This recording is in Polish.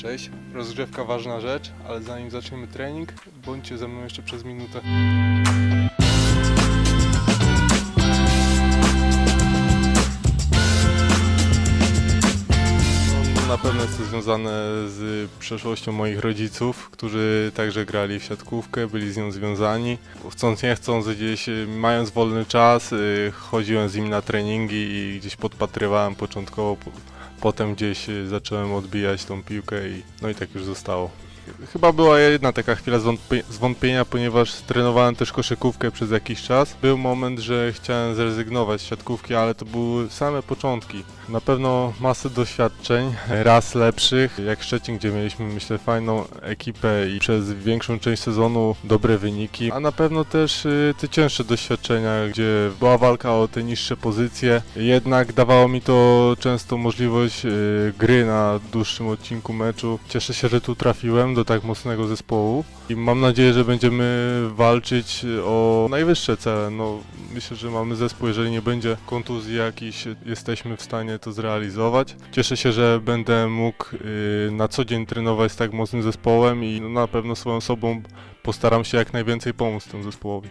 Cześć, rozgrzewka ważna rzecz, ale zanim zaczniemy trening, bądźcie ze mną jeszcze przez minutę. No, Na pewno jest to związane z przeszłością moich rodziców, którzy także grali w siatkówkę, byli z nią związani. Chcąc nie chcąc, gdzieś y, mając wolny czas, y, chodziłem z nimi na treningi i gdzieś podpatrywałem początkowo, po- potem gdzieś y, zacząłem odbijać tą piłkę i no i tak już zostało. Chyba była jedna taka chwila zwątpie- zwątpienia, ponieważ trenowałem też koszykówkę przez jakiś czas. Był moment, że chciałem zrezygnować z siatkówki, ale to były same początki. Na pewno masę doświadczeń, raz lepszych, jak Szczecin, gdzie mieliśmy myślę fajną ekipę i przez większą część sezonu dobre wyniki, a na pewno też y, te cięższe doświadczenia, gdzie była walka o te niższe pozycje. Jednak dawało mi to często możliwość y, gry na dłuższym odcinku meczu. Cieszę się, że tu trafiłem do tak mocnego zespołu i mam nadzieję, że będziemy walczyć o najwyższe cele. No, myślę, że mamy zespół, jeżeli nie będzie kontuzji jakichś, jesteśmy w stanie to zrealizować. Cieszę się, że będę mógł y, na co dzień trenować z tak mocnym zespołem i no, na pewno swoją osobą postaram się jak najwięcej pomóc temu zespołowi.